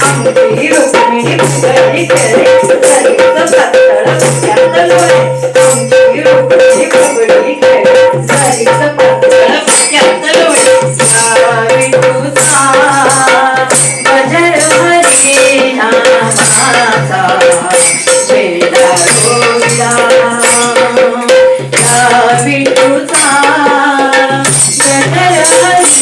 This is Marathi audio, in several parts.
అందరూ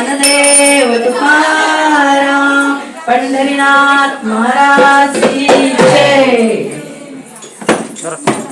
ज्ञानदेव तुकारा पंढरीनाथ महाराज जय